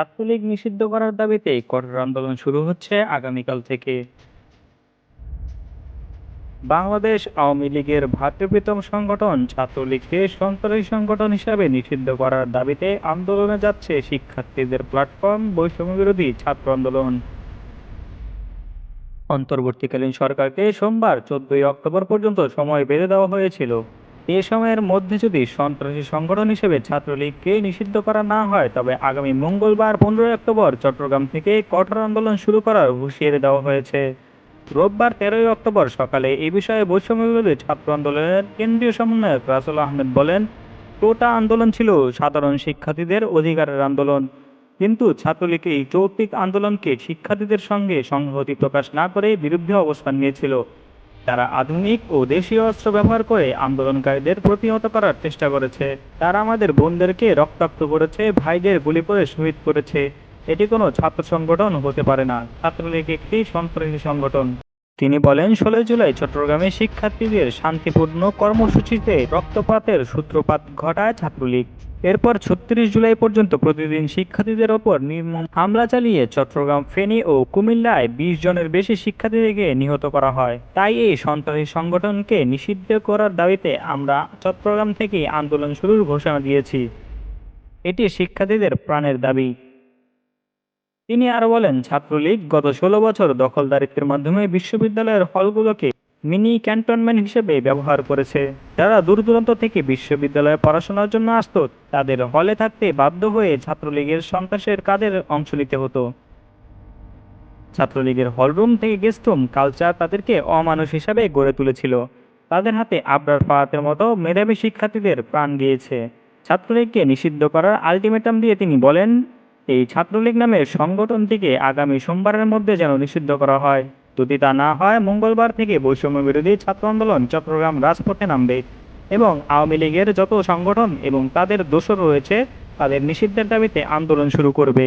ছাত্রলীগ নিষিদ্ধ করার দাবিতে কঠোর আন্দোলন শুরু হচ্ছে আগামীকাল থেকে। বাংলাদেশ আওয়ামী লীগের ভ্রাতৃপ্রীতম সংগঠন ছাত্রলীগকে সন্ত্রাসী সংগঠন হিসাবে নিষিদ্ধ করার দাবিতে আন্দোলনে যাচ্ছে শিক্ষার্থীদের প্ল্যাটফর্ম বৈষম্য বিরোধী ছাত্র আন্দোলন। অন্তর্বর্তীকালীন সরকারকে সোমবার চোদ্দই অক্টোবর পর্যন্ত সময় বেঁধে দেওয়া হয়েছিল। এ সময়ের মধ্যে যদি সন্ত্রাসী সংগঠন হিসেবে ছাত্রলীগকে নিষিদ্ধ করা না হয়, তবে আগামী মঙ্গলবার পনেরোই অক্টোবর চট্টগ্রাম থেকে কঠোর আন্দোলন শুরু করার হুঁশিয়ারি দেওয়া হয়েছে। রোববার তেরোই অক্টোবর সকালে এ বিষয়ে বৈষম্যবিরোধী ছাত্র আন্দোলনের কেন্দ্রীয় সমন্বয়ক রাসুল আহমেদ বলেন টোটা আন্দোলন ছিল সাধারণ শিক্ষার্থীদের অধিকারের আন্দোলন। কিন্তু ছাত্রলীগ এই যৌক্তিক আন্দোলনকে শিক্ষার্থীদের সঙ্গে সংহতি প্রকাশ না করে বিরুদ্ধে অবস্থান নিয়েছিল। তারা আধুনিক ও দেশীয় অস্ত্র ব্যবহার করে আন্দোলনকারীদের প্রতিহত করার চেষ্টা করেছে। তারা আমাদের বোনদেরকে রক্তাক্ত করেছে, ভাইদের গুলি করে শহীদ করেছে। এটি কোনো ছাত্র সংগঠন হতে পারে না, ছাত্রলীগ একটি সন্ত্রাসী সংগঠন। তিনি বলেন, ষোলোই জুলাই চট্টগ্রামে শিক্ষার্থীদের শান্তিপূর্ণ কর্মসূচিতে রক্তপাতের সূত্রপাত ঘটায় ছাত্রলীগ। এরপর ছত্রিশ জুলাই পর্যন্ত প্রতিদিন শিক্ষার্থীদের ওপর নির্মম হামলা চালিয়ে চট্টগ্রাম, ফেনী ও কুমিল্লায় বিশ জনের বেশি শিক্ষার্থীদেরকে নিহত করা হয়। তাই এই সন্ত্রাসী সংগঠনকে নিষিদ্ধ করার দাবিতে আমরা চট্টগ্রাম থেকে আন্দোলন শুরুর ঘোষণা দিয়েছি। এটি শিক্ষার্থীদের প্রাণের দাবি। তিনি আরও বলেন, ছাত্রলীগ গত ষোলো বছর দখলদারিত্বের মাধ্যমে বিশ্ববিদ্যালয়ের হলগুলোকে মিনি ক্যান্টনমেন্ট হিসেবে ব্যবহার করেছে। যারা দূর দূরান্ত থেকে বিশ্ববিদ্যালয়ে পড়াশোনার জন্য আসতো, তাদের হলে থাকতে বাধ্য হয়ে ছাত্রলীগের সন্ত্রাসের কাজের অংশ নিতে হতো। ছাত্রলীগের হলরুম থেকে গেস্ট রুম কালচার তাদেরকে অমানুষ হিসাবে গড়ে তুলেছিল। তাদের হাতে আবরার ফাহাতের মতো মেধাবী শিক্ষার্থীদের প্রাণ দিয়েছে ছাত্রলীগকে নিষিদ্ধ করার আলটিমেটাম দিয়ে তিনি বলেন এই ছাত্রলীগ নামের সংগঠনটিকে আগামী সোমবারের মধ্যে যেন নিষিদ্ধ করা হয়। যদি তা না হয়, মঙ্গলবার থেকে বৈষম্য বিরোধী ছাত্র আন্দোলন চট্টগ্রাম রাজপথে নামবে এবং আওয়ামী লীগের যত সংগঠন এবং তাদের দোষর রয়েছে, তাদের নিষিদ্ধের দাবিতে আন্দোলন শুরু করবে।